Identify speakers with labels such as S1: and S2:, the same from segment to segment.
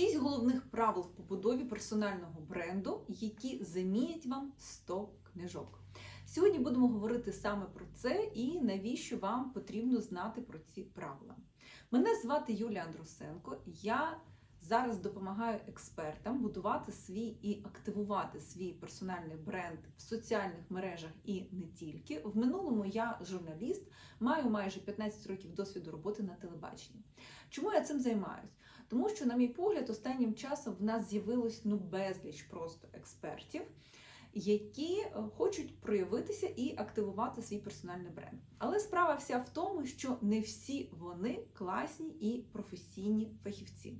S1: Шість головних правил в побудові персонального бренду, які замінять вам 100 книжок. Сьогодні будемо говорити саме про це і навіщо вам потрібно знати про ці правила. Мене звати Юлія Андрусенко. Я зараз допомагаю експертам будувати свій і активувати свій персональний бренд в соціальних мережах і не тільки. В минулому я журналіст, маю майже 15 років досвіду роботи на телебаченні. Чому я цим займаюсь? Тому що, на мій погляд, останнім часом в нас з'явилось ну безліч просто експертів, які е, хочуть проявитися і активувати свій персональний бренд. Але справа вся в тому, що не всі вони класні і професійні фахівці.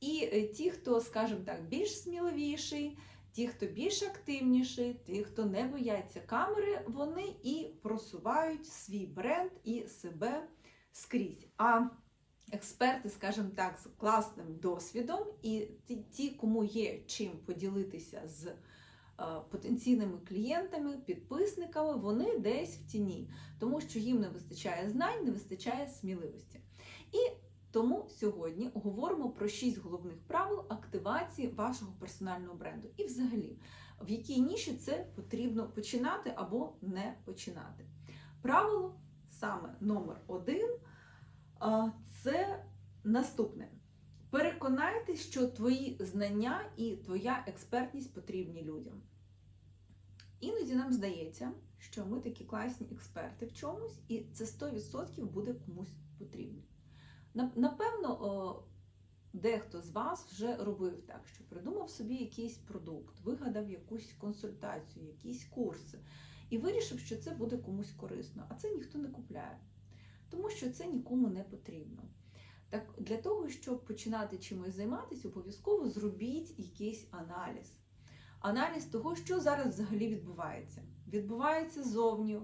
S1: І е, ті, хто, скажімо так, більш сміливіший, ті, хто більш активніший, ті, хто не бояться камери, вони і просувають свій бренд і себе скрізь. А експерти, скажімо так, з класним досвідом, і ті, кому є чим поділитися з е, потенційними клієнтами, підписниками, вони десь в тіні, тому що їм не вистачає знань, не вистачає сміливості. І сьогодні говоримо про шість головних правил активації вашого персонального бренду. І взагалі, в якій ніші це потрібно починати або не починати. Правило саме номер один це наступне. Переконайтесь, що твої знання і твоя експертність потрібні людям. Іноді нам здається, що ми такі класні експерти в чомусь, і це 100% буде комусь потрібно. На- Напевно, дехто з вас вже робив так, що придумав собі якийсь продукт, вигадав якусь консультацію, якісь курси і вирішив, що це буде комусь корисно, а це ніхто не купляє, тому що це нікому не потрібно. Так, для того, щоб починати чимось займатися, обов'язково зробіть якийсь аналіз. Аналіз того, що зараз взагалі відбувається. Відбувається зовні,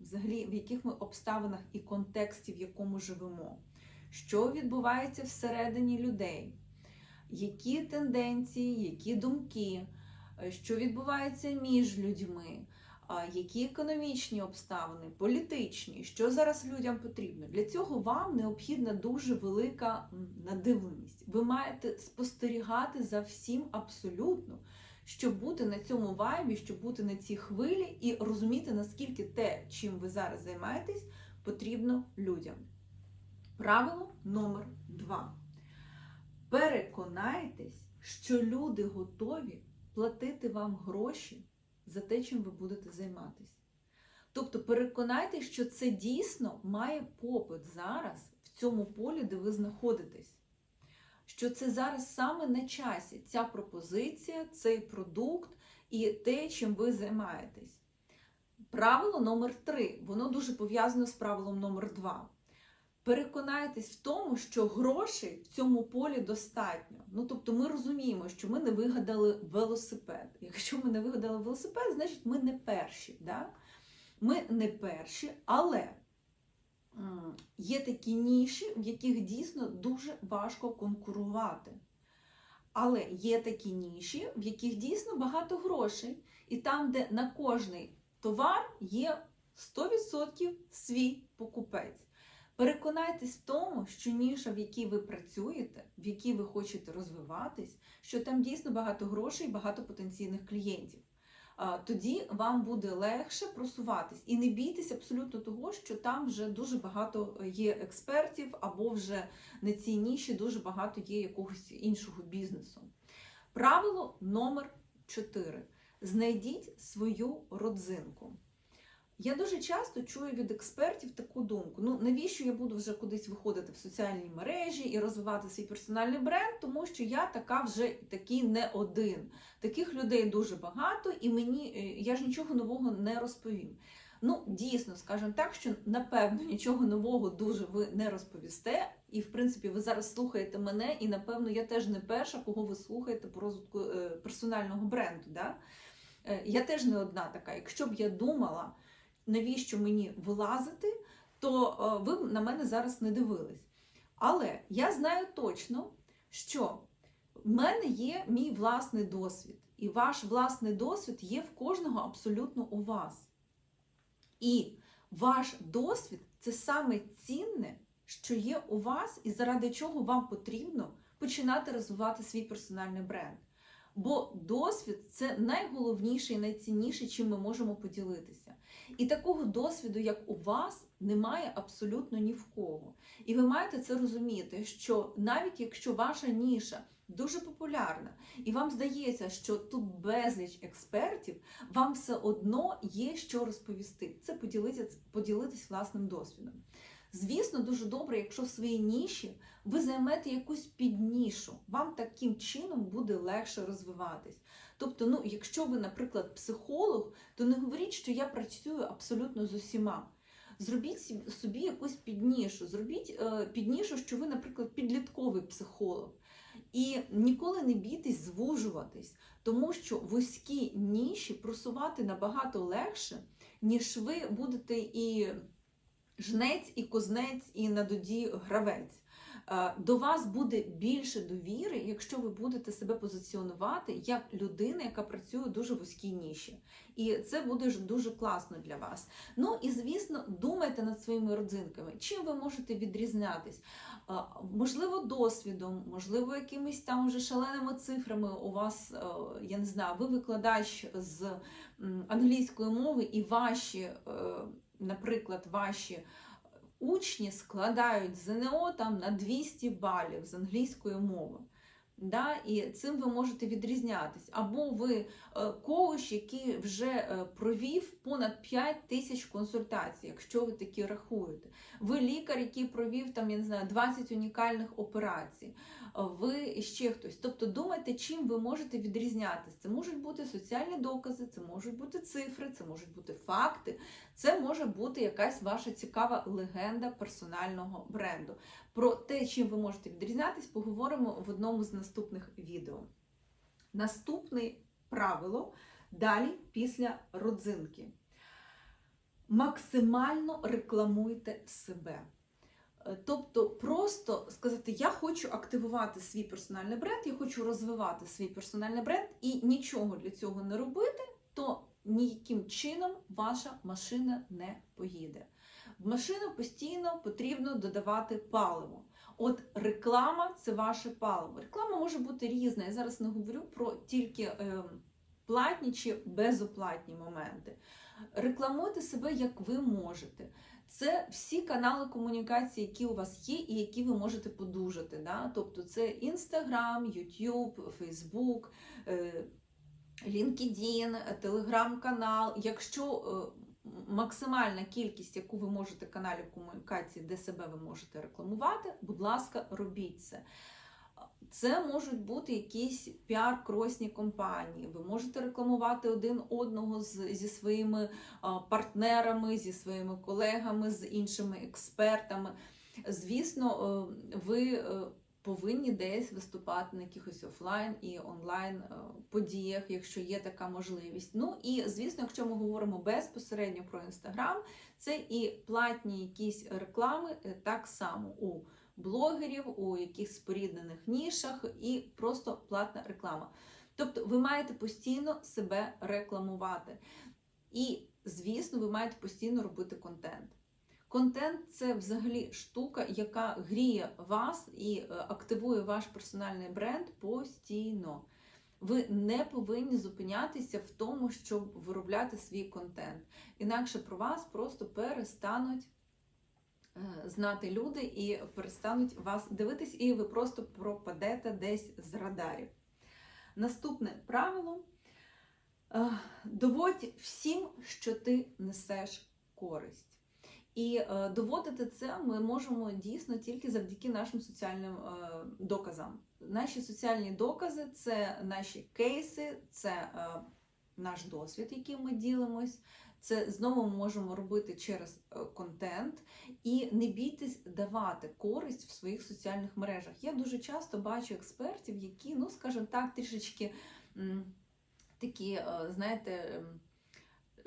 S1: взагалі, в яких ми обставинах і контексті, в якому живемо що відбувається всередині людей, які тенденції, які думки, е, що відбувається між людьми, які економічні обставини, політичні, що зараз людям потрібно. Для цього вам необхідна дуже велика надивленість. Ви маєте спостерігати за всім абсолютно. Щоб бути на цьому вайбі, щоб бути на цій хвилі і розуміти, наскільки те, чим ви зараз займаєтесь, потрібно людям. Правило номер два. Переконайтесь, що люди готові платити вам гроші за те, чим ви будете займатися. Тобто переконайтесь, що це дійсно має попит зараз в цьому полі, де ви знаходитесь. Що це зараз саме на часі ця пропозиція, цей продукт і те, чим ви займаєтесь. Правило номер три. Воно дуже пов'язано з правилом номер два. Переконайтесь в тому, що грошей в цьому полі достатньо. Ну тобто, ми розуміємо, що ми не вигадали велосипед. Якщо ми не вигадали велосипед, значить ми не перші. Да? Ми не перші, але є такі ніші, в яких дійсно дуже важко конкурувати. Але є такі ніші, в яких дійсно багато грошей, і там, де на кожний товар є 100% свій покупець. Переконайтесь в тому, що ніша, в якій ви працюєте, в якій ви хочете розвиватись, що там дійсно багато грошей, багато потенційних клієнтів. Тоді вам буде легше просуватись. І не бійтесь абсолютно того, що там вже дуже багато є експертів, або вже на цій ніші дуже багато є якогось іншого бізнесу. Правило номер 4. Знайдіть свою родзинку. Я дуже часто чую від експертів таку думку: ну навіщо я буду вже кудись виходити в соціальні мережі і розвивати свій персональний бренд, тому що я така вже такий не один. Таких людей дуже багато, і мені е, я ж нічого нового не розповім. Ну, дійсно, скажімо так, що напевно нічого нового дуже ви не розповісте. І, в принципі, ви зараз слухаєте мене, і напевно я теж не перша, кого ви слухаєте по розвитку е, персонального бренду. Да? Е, Я теж не одна така. Якщо б я думала, навіщо мені вилазити, то е, ви на мене зараз не дивились. Але я знаю точно, що в мене є мій власний досвід, і ваш власний досвід є в кожного абсолютно у вас. І ваш досвід це саме цінне, що є у вас, і заради чого вам потрібно починати розвивати свій персональний бренд. Бо досвід це найголовніше і найцінніше, чим ми можемо поділитися. І такого досвіду, як у вас, немає абсолютно ні в кого. І ви маєте це розуміти, що навіть якщо ваша ніша дуже популярна, і вам здається, що тут безліч експертів, вам все одно є що розповісти. Це поділитись, поділитись власним досвідом. Звісно, дуже добре, якщо в своїй ніші ви займете якусь піднішу, вам таким чином буде легше розвиватись. Тобто, ну, якщо ви, наприклад, психолог, то не говоріть, що я працюю абсолютно з усіма. Зробіть собі якусь піднішу, зробіть е, піднішу, що ви, наприклад, підлітковий психолог. І ніколи не бійтесь звужуватись, тому що вузькі ніші просувати набагато легше, ніж ви будете і жнець, і кузнець, і на доді гравець. Е, До вас буде більше довіри, якщо ви будете себе позиціонувати як людина, яка працює дуже вузькій ніші. І це буде дуже класно для вас. Ну і звісно, думайте над своїми родзинками, чим ви можете відрізнятись. Е, Можливо, досвідом, можливо, якимись там вже шаленими цифрами у вас, е, я не знаю, ви викладач з англійської мови, і ваші, наприклад, ваші учні складають ЗНО там на 200 балів з англійської мови. Да? І цим ви можете відрізнятись. Або ви е, коуч, який вже е, провів понад 5 тисяч консультацій, якщо ви такі рахуєте. Ви лікар, який провів там, я не знаю, 20 унікальних операцій. Ви ще хтось. Тобто думайте, чим ви можете відрізнятись. Це можуть бути соціальні докази, це можуть бути цифри, це можуть бути факти, це може бути якась ваша цікава легенда персонального бренду. Про те, чим ви можете відрізнятись, поговоримо в одному з наступних відео. Наступне правило далі після родзинки. Максимально рекламуйте себе. Е, Тобто, просто сказати, я хочу активувати свій персональний бренд, я хочу розвивати свій персональний бренд і нічого для цього не робити, то ніяким чином ваша машина не поїде. В машину постійно потрібно додавати паливо. От реклама це ваше паливо. Реклама може бути різна. Я зараз не говорю про тільки е, платні чи безоплатні моменти. Рекламуйте себе як ви можете. Це всі канали комунікації, які у вас є, і які ви можете подужати. Да? Тобто це Інстаграм, Ютуб, Фейсбук, LinkedIn, телеграм-канал. Якщо е, максимальна кількість, яку ви можете каналів комунікації, де себе ви можете рекламувати, будь ласка, робіть це. Це можуть бути якісь піар-кросні компанії. Ви можете рекламувати один одного з, зі своїми партнерами, зі своїми колегами, з іншими експертами. Звісно, е, ви е, повинні десь виступати на якихось офлайн і онлайн е, подіях, якщо є така можливість. Ну і звісно, якщо ми говоримо безпосередньо про інстаграм, це і платні якісь реклами е, так само у блогерів, у якихось споріднених нішах і просто платна реклама. Тобто ви маєте постійно себе рекламувати. І, звісно, ви маєте постійно робити контент. Контент це взагалі штука, яка гріє вас і е, активує ваш персональний бренд постійно. Ви не повинні зупинятися в тому, щоб виробляти свій контент. Інакше про вас просто перестануть знати люди і перестануть вас дивитись, і ви просто пропадете десь з радарів. Наступне правило: е, доводь всім, що ти несеш користь. І е, доводити це ми можемо дійсно тільки завдяки нашим соціальним е, доказам. Наші соціальні докази це наші кейси, це наш досвід, яким ми ділимось. Це знову ми можемо робити через е, контент і не бійтесь давати користь в своїх соціальних мережах. Я дуже часто бачу експертів, які, ну скажімо так, трішечки такі, е, знаєте.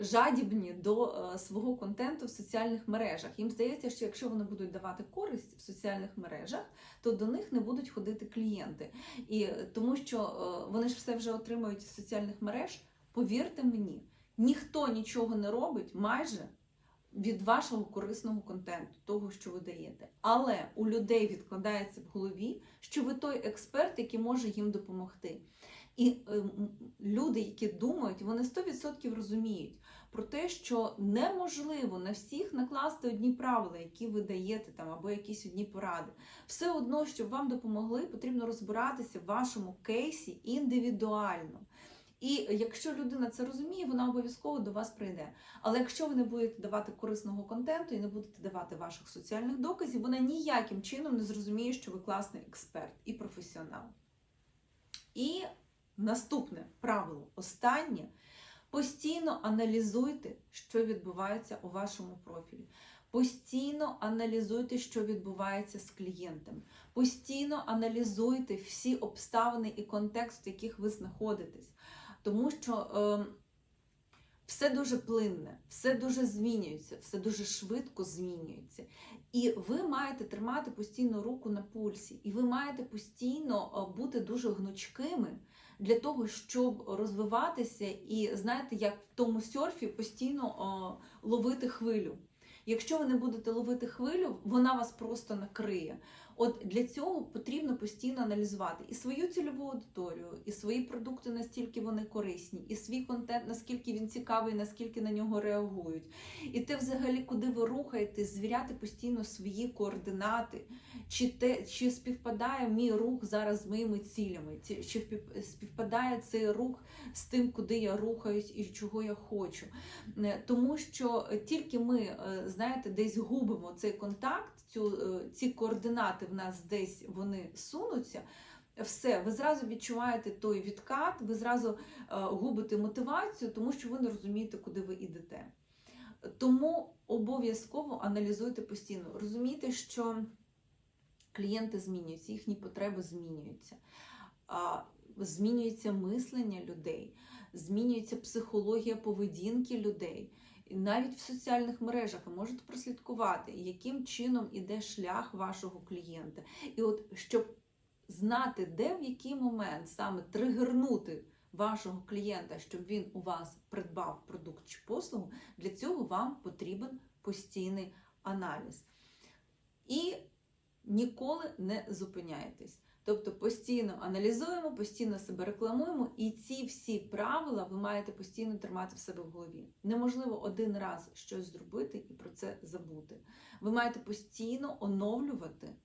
S1: жадібні до е, свого контенту в соціальних мережах. Їм здається, що якщо вони будуть давати користь в соціальних мережах, то до них не будуть ходити клієнти. І тому що вони ж все вже отримують з соціальних мереж. Повірте мені, ніхто нічого не робить майже від вашого корисного контенту, того, що ви даєте. Але у людей відкладається в голові, що ви той експерт, який може їм допомогти. І е, люди, які думають, вони 100% розуміють про те, що неможливо на всіх накласти одні правила, які ви даєте там, або якісь одні поради. Все одно, щоб вам допомогли, потрібно розбиратися в вашому кейсі індивідуально. І якщо людина це розуміє, вона обов'язково до вас прийде. Але якщо ви не будете давати корисного контенту і не будете давати ваших соціальних доказів, вона ніяким чином не зрозуміє, що ви класний експерт і професіонал. І наступне правило, останнє. Постійно аналізуйте, що відбувається у вашому профілі. Постійно аналізуйте, що відбувається з клієнтами. Постійно аналізуйте всі обставини і контекст, в яких ви знаходитесь. Тому що е, все дуже плинне, все дуже змінюється, все дуже швидко змінюється. І ви маєте тримати постійно руку на пульсі, і ви маєте постійно е, бути дуже гнучкими для того, щоб розвиватися і, знаєте, як в тому серфі постійно о, ловити хвилю. Якщо ви не будете ловити хвилю, вона вас просто накриє. От для цього потрібно постійно аналізувати і свою цільову аудиторію, і свої продукти, наскільки вони корисні, і свій контент, наскільки він цікавий, наскільки на нього реагують. І те, взагалі, куди ви рухаєтесь, звіряти постійно свої координати, чи те, чи співпадає мій рух зараз з моїми цілями, чи співпадає цей рух з тим, куди я рухаюсь і чого я хочу. Е, Тому що тільки ми, е, знаєте, десь губимо цей контакт, цю, е, ці координати в нас десь вони сунуться. Все, ви зразу відчуваєте той відкат, ви зразу е, губите мотивацію, тому що ви не розумієте, куди ви йдете. Тому обов'язково аналізуйте постійно. Розумійте, що клієнти змінюються, їхні потреби змінюються. Змінюється мислення людей, змінюється психологія поведінки людей. І навіть в соціальних мережах ви можете прослідкувати, яким чином іде шлях вашого клієнта. І от щоб знати, де в який момент саме тригернути вашого клієнта, щоб він у вас придбав продукт чи послугу, для цього вам потрібен постійний аналіз. І ніколи не зупиняйтесь. Тобто постійно аналізуємо, постійно себе рекламуємо, і ці всі правила ви маєте постійно тримати в себе в голові. Неможливо один раз щось зробити і про це забути. Ви маєте постійно оновлювати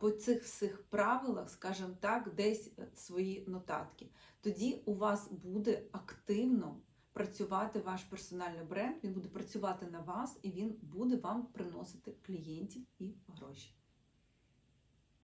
S1: по цих всіх правилах, скажімо так, десь е, свої нотатки. Тоді у вас буде активно працювати ваш персональний бренд, він буде працювати на вас і він буде вам приносити клієнтів і гроші.